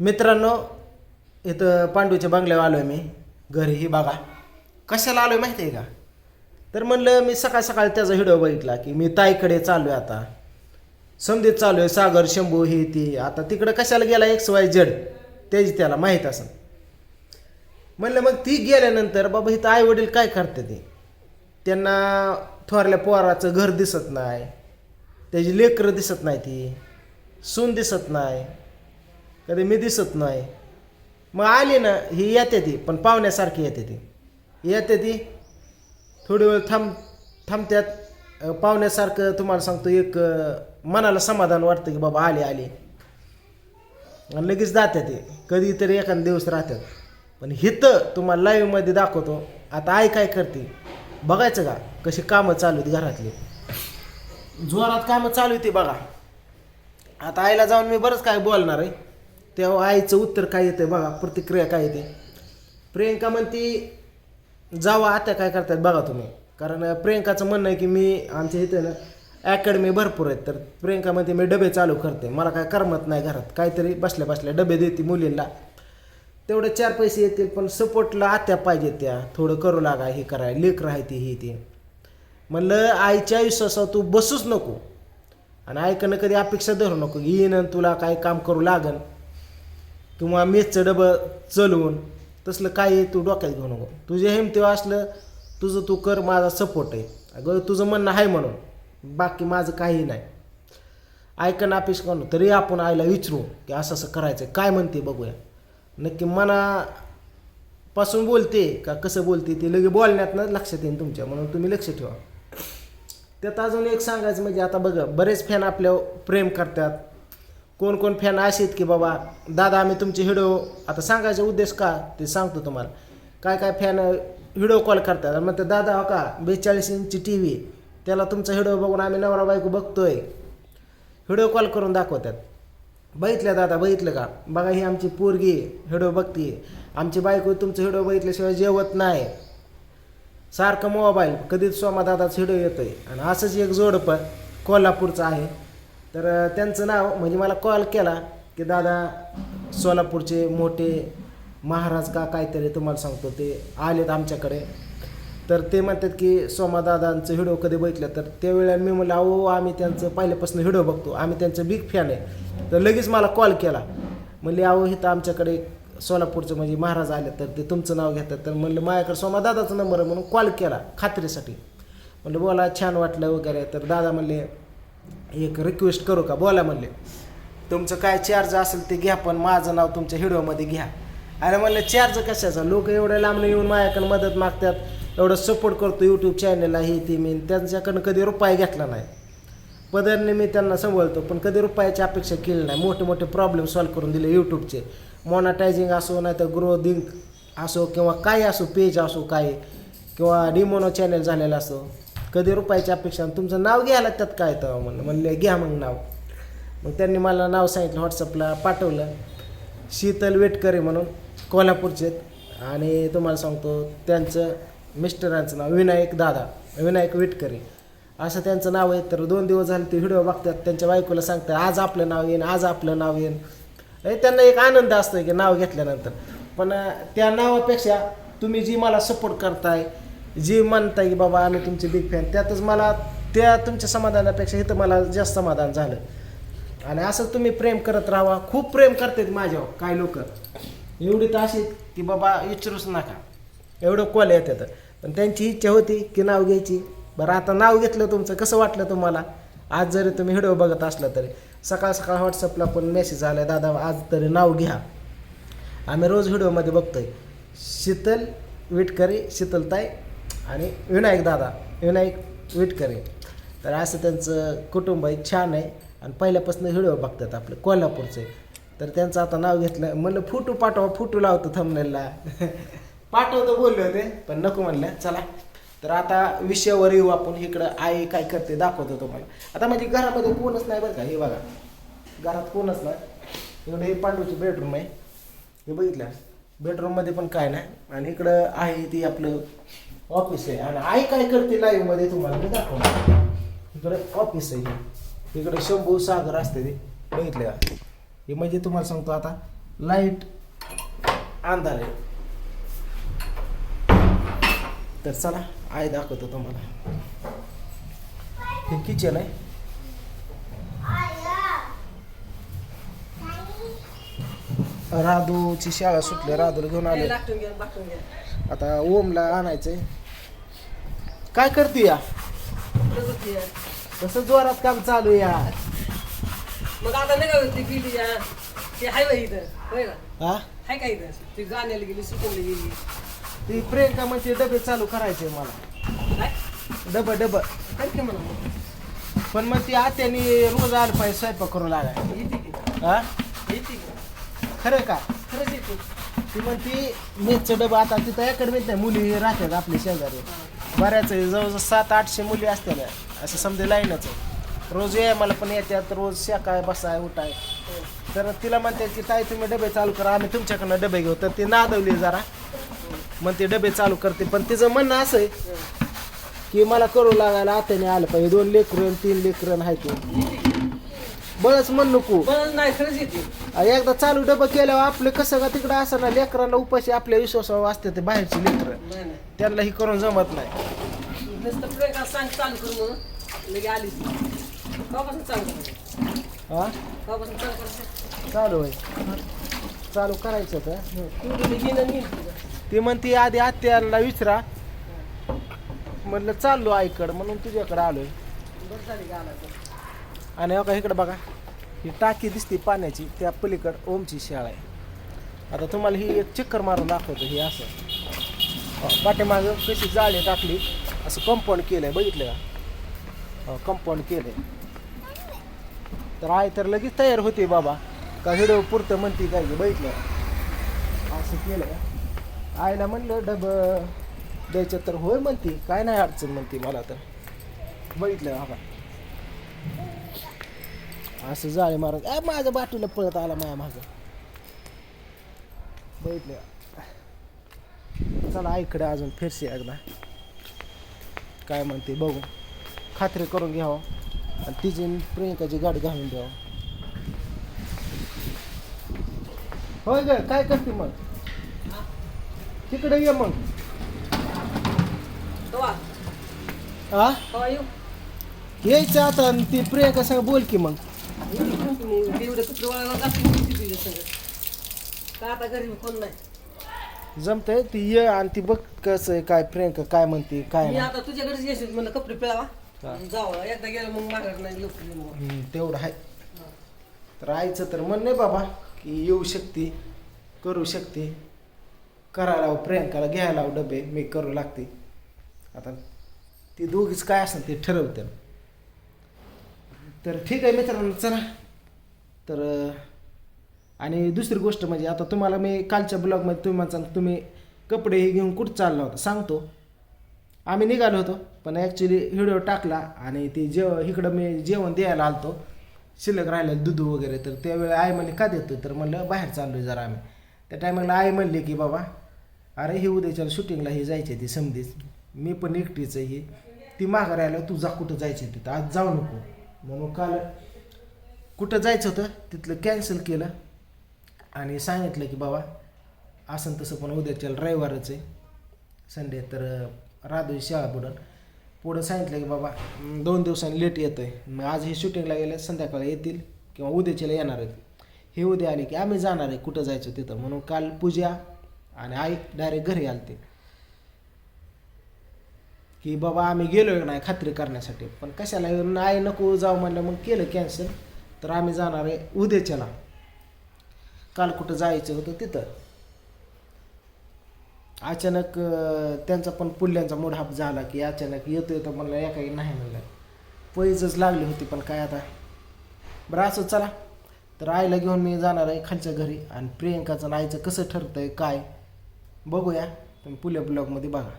मित्रांनो इथं पांडूच्या बंगल्यावर आलो आहे मी. घरी ही बघा. कशाला आलो आहे माहिती आहे का? तर म्हणलं मी सकाळ सकाळी त्याचा व्हिडिओ बघितला की मी ताईकडे चालू आहे आता. समजेत चालू आहे सागर शंभू हे ती. आता तिकडं कशाला गेला एक्स वाय जड त्याची त्याला माहीत असं म्हणलं मग ती गेल्यानंतर बाबा इथं आई वडील काय करते ते? त्यांना थोरल्या पोराचं घर दिसत नाही. त्याची लेकरं दिसत नाही ती. सून दिसत नाही. कधी मी दिसत नाही. मग आली ना ही येते ती पण पाहुण्यासारखी येते ती. येते ती थोडी वेळ थांब थांबत्यात. पाहुण्यासारखं तुम्हाला सांगतो एक मनाला समाधान वाटतं की बाबा आली आली. आणि लगेच जाते ते. कधीतरी एखादा दिवस राहतात. पण हिथं तुम्हाला लाईव्हमध्ये दाखवतो आता आई काय करते? बघायचं का? कशी कामं चालू आहेत घरातली? जोरात कामं चालू होती बघा. आता आईला जाऊन मी बरंच काय बोलणार आहे. तेव्हा आईचं उत्तर काय येतं बघा प्रतिक्रिया काय येते? प्रियंका म्हणती जावा आता काय करतात बघा तुम्ही. कारण प्रियंकाचं म्हणणं आहे की मी आमच्या इथे ना अकॅडमी भरपूर आहेत. तर प्रियंका म्हणते मी डबे चालू करते. मला काय करमत नाही घरात. काहीतरी बसल्या बसल्या डबे देते मुलींना. तेवढे चार पैसे येतील पण सपोर्टला आत्या पाहिजे त्या. थोडं करू लागा हे कराय लेकर आहे ही ती. म्हणलं आईच्या आयुष्यासह तू बसूच नको. आणि ऐकणं कधी अपेक्षा धरू नको. येईन आणि तुला काय काम करू लागन. किंवा मेचचं डबं चलवून तसलं काही तू डोक्यात घेऊ नको. तुझे हिमतीवर असलं तुझं तू कर माझा सपोर्ट आहे. अगं तुझं म्हणणं आहे म्हणून. बाकी माझं काही नाही. ऐकणं अपेक्षा करू तरी आपण आईला विचारू की असं असं करायचं काय म्हणते बघूया. नक्की मनापासून बोलते का कसं बोलते ते लगे बोलण्यातनं लक्षात येईल तुमच्या. म्हणून तुम्ही लक्ष ठेवा. त्यात अजून एक सांगायचं म्हणजे आता बघा बरेच फॅन आपल्या प्रेम करतात. कोण कोण फॅन असे आहेत की बाबा दादा आम्ही तुमचे व्हिडिओ आता सांगायचा उद्देश का? ते सांगतो तुम्हाला. काय काय फॅन व्हिडिओ कॉल करतात मग ते दादा हो का? बेचाळीस इंची टी व्ही त्याला तुमचा व्हिडिओ बघून आम्ही नवरा बायको बघतोय. व्हिडिओ कॉल करून दाखवतात. बघितलं दादा बघितलं का? बघा ही आमची पोरगी व्हिडिओ बघते. आमची बायको तुमचं व्हिडिओ बघितल्याशिवाय जेवत नाही. सारखं मोबाईल कधीच सोमादादाचा व्हिडिओ येतोय. आणि असंच एक जोडपं कोल्हापूरचं आहे. तर त्यांचं नाव म्हणजे मला कॉल केला की दादा सोलापूरचे मोठे महाराज का काहीतरी तुम्हाला सांगतो ते आलेत आमच्याकडे. तर ते म्हणतात की सोमादादांचं व्हिडिओ कधी बघितलं? तर त्यावेळेला मी म्हणलं अहो आम्ही त्यांचं पहिल्यापासून व्हिडिओ बघतो आम्ही त्यांचं बिग फॅन आहे. तर लगेच मला कॉल केला. म्हणले अहो इथं आमच्याकडे सोलापूरचं म्हणजे महाराज आले तर ते तुमचं नाव घेतात. तर म्हणलं माझ्याकडे सोमादादाचा नंबर आहे म्हणून कॉल केला खात्रीसाठी. म्हणलं बोला छान वाटलं वगैरे. तर दादा म्हणले एक रिक्वेस्ट करू का? बोला म्हणले तुमचं काय चार्ज असेल ते घ्या पण माझं नाव तुमच्या हिडिओमध्ये घ्या. अरे म्हणलं चार्ज कशाचा? लोक एवढ्या लांबनं येऊन माझ्याकडे मदत मागतात. एवढं सपोर्ट करतो यूट्यूब चॅनलला हे ते मी. त्यांच्याकडनं कधी रुपये घेतला नाही. पदरने मी त्यांना सांभाळतो पण कधी रुपयाची अपेक्षा केली नाही. मोठे मोठे प्रॉब्लेम सॉल्व्ह करून दिले यूट्यूबचे मॉनाटायझिंग असो नाही तर ग्रोदिंग असो किंवा काय असो पेज असो काय किंवा डिमोनो चॅनल झालेलं असो. कधी रुपयाची अपेक्षा तुमचं नाव घ्यायला त्यात काय तर म्हणलं? म्हणले घ्या मग नाव. मग त्यांनी मला नाव सांगितलं व्हॉट्सअपला पाठवलं. शीतल वेटकरे म्हणून कोल्हापूरचे आणि तुम्हाला सांगतो त्यांचं मिस्टरांचं नाव विनायक दादा विनायक वेटकरे. असं त्यांचं नाव आहे. तर दोन दिवस झाले ते व्हिडिओ बघतात. त्यांच्या बायकोला सांगतात आज आपलं नाव येईन आज आपलं नाव येईन. हे त्यांना एक आनंद असतो की नाव घेतल्यानंतर. पण त्या नावापेक्षा तुम्ही जी मला सपोर्ट करताय जी म्हणताय की बाबा आम्ही तुमचे बिग फॅन त्यातच मला त्या तुमच्या समाधानापेक्षा इथं मला जास्त समाधान झालं. आणि असंच तुम्ही प्रेम करत राहा खूप प्रेम करतात माझ्यावर काय लोक. एवढी तर अशी की बाबा विचारूच नका. एवढं कॉल येतात पण त्यांची इच्छा होती की नाव घ्यायची. बरं आता नाव घेतलं तुमचं कसं वाटलं तुम्हाला? आज जरी तुम्ही व्हिडिओ बघत असला तरी. सकाळ सकाळ व्हॉट्सअपला पण मेसेज आला दादा आज तरी नाव घ्या. आम्ही रोज व्हिडिओमध्ये बघतोय. शीतल विटकरी शीतलताई आणि विनायक दादा विनायक विटकरे. तर असं त्यांचं कुटुंब आहे छान आहे. आणि पहिल्यापासून व्हिडिओ बघतात आपले कोल्हापूरचे. तर त्यांचं आता नाव घेतलं म्हणलं फोटो पाठवा फोटो लावतो थंबनेलला पाठवतो बोलले होते पण नको म्हणलं. चला. तर आता विषयावर येऊ आपण. इकडं आई काय करते दाखवतो तुम्हाला. आता म्हणजे घरामध्ये कोणच नाही बरं का हे बघा. घरात कोणच नाही. इकडे हे पांडूची बेडरूम आहे. हे बघितलं? बेडरूममध्ये पण काय नाही. आणि इकडं आहे ती आपलं ऑफिस आहे. आणि आई काय करते लाईव्हमध्ये तुम्हाला मी दाखवणार. इकडे ऑफिस आहे. इकडे शंभू सागर असते ते. बघितले का? हे म्हणजे तुम्हाला सांगतो आता लाइट अंधार आहे. तर चला आई दाखवतो तुम्हाला. हे किचन आहे. राधूची शाळा सुटली. राधूला घेऊन आले. आता ओमला आणायचंय. काय करते या. कसं जोरात काम चालू या? मग आता नाही का ती गेली या? ते हाय इथं. होय हा? हाय का इथं? ती गाण्याला गेली सुटून गेली. ती प्रियंका म्हणते डबे चालू करायचे मला. काय? डबं डबं. काय की म्हणा मग. पण मग ती आत्यानी रोज आलं पाहिजे स्वयंपाक करू लागाय येते की. हा? येते की. खरं का? खरंच येते. ती म्हणती मेसचं डबं आता तिथं अकॅडमीत नाही मुली राहतात आपले शेजारी. बऱ्याच आहे, जवळजवळ सात आठशे मुली असतात असं समजे लाईनच आहे. रोज ये मला पण येतात रोज शेकाय बसाय उठाय. तर तिला म्हणते की ताई तुम्ही डबे चालू करा आम्ही तुमच्याकडनं डबे घेऊ. तर ती नादवली जरा. मग ते डबे चालू करते. पण तिचं म्हणणं असं आहे की मला करू लागायला आत्याने आलं पाहिजे. दोन लेकरं तीन लेकरं आहे ते. बळच म्हण नको. पण नाही खरंच येते. एकदा चालू डबं केल्यावर आपलं कसं का तिकडं असं ना लेकरांना उपाशी आपल्या विश्वासावर असते ते बाहेरची लेकरं. त्यांना ही करून जमत नाही. नुसतं प्रियंका सांग चालू कर म्हणून. लगे आली ती कवापासून चालू करायचं हा कवापासून चालू करायचं? चालू आहे चालू करायचं तर तू म्हणती आधी आत्याला विचारा म्हणलं चाललो आईकडं. म्हणून तुझ्याकडं आलोय. आणि हो का इकडं बघा. ही टाकी दिसते पाण्याची त्या पलीकडं ओमची शाळा आहे. आता तुम्हाला ही एक चक्कर मारून दाखवतो ही असं. हो, पाठीमागं कशी जाळी टाकली असं कंपाऊंड केलं आहे बघितलं का? कंपाऊंड केलं आहे तर आई तर लगेच तयार होते बाबा. का हिडो पुरतं म्हणते काय बघितलं असं केलं आईला म्हणलं डब द्यायचं तर होय म्हणते काय नाही अडचण म्हणते मला तर. बघितलं बाबा? असं जाळे मारत ए माझ्या बाटूला पळत आला माझ्या मागं. बघितलं. चला आईकडे अजून फिरसे एकदा. काय म्हणते बघू. खात्री करून घ्यावं. आणि तिची प्रियंकाची गाडी घालून द्यावं. होय ग काय करते मग? तिकडे ये मग. हा यायचं आता आणि ती प्रियंका सांग बोल की मग. मग एवढं किती तुझ्या का आता घरी कोण नाही? जमतंय ती ये आणि ती बघ कसं आहे काय प्रियंका काय म्हणते काय मी नाही. आता तुझ्याकडेच येशील म्हणलं कपडे पिळावा. जावं एकदा गेलं मग माघार नाही मग. हम्म, तेवढं आहे. तर आईचं तर म्हण नाही बाबा की येऊ शकते करू शकते. करायला लाव प्रियंकाला घ्यायला लाव डबे मी करू लागते. आता ती दोघीच काय असेल ते ठरवते तर ठीक आहे मित्रांनो चला. तर आणि दुसरी गोष्ट म्हणजे आता तुम्हाला मी कालच्या ब्लॉगमध्ये तुम्ही म्हणता तुम्ही कपडे हे घेऊन कुठं चालला होता? सांगतो. आम्ही निघालो होतो पण ॲक्च्युली व्हिडिओ टाकला आणि ते जेव इकडं मी जेवण द्यायला आलतो. शिल्लक राहिलं दूध वगैरे तर त्यावेळी आई म्हणली का देतो तर म्हणलं बाहेर चाललो आहे जरा आम्ही. त्या टायमाला आई म्हणली की बाबा अरे हे उद्याच्या शूटिंगला हे जायचे ती समधीच. मी पण एकटीच आहे ही. ती माघार राहिलं तू जा कुठं जायचे तिथं. आज जाऊ नको. म्हणून काल कुठं जायचं होतं तिथलं कॅन्सल केलं. आणि सांगितलं की बाबा असं तसं पण उद्याच्या रविवारच आहे. संडे तर राधूची शाळा बुडन. पुढं सांगितलं की बाबा दोन दिवसांनी लेट येतं आहे मग आज हे शूटिंगला गेले संध्याकाळी येतील किंवा उद्याच्याला येणार आहेत. हे उद्या आले की आम्ही जाणार आहे. कुठं जायचं तिथं? म्हणून काल पूजा आणि आई डायरेक्ट घरी आलते. की बाबा आम्ही गेलो नाही खात्री करण्यासाठी. पण कशाला आई नको जाऊ म्हणलं मग केलं कॅन्सल तर आम्ही जाणार आहे उद्याच्याला. काल कुठं जायचं होतं तिथं. अचानक त्यांचा पण पुल्यांचा मोडहाप झाला की अचानक येतो येतो म्हणलं या काही नाही म्हणलं. पैजच लागली होती पण काय आता. बरं असं चला. तर आईला घेऊन मी जाणार आहे खालच्या घरी आणि प्रियंकाचं आईचं कसं ठरतं आहे काय बघूया. तुम्ही पुल्या ब्लॉगमध्ये बघा.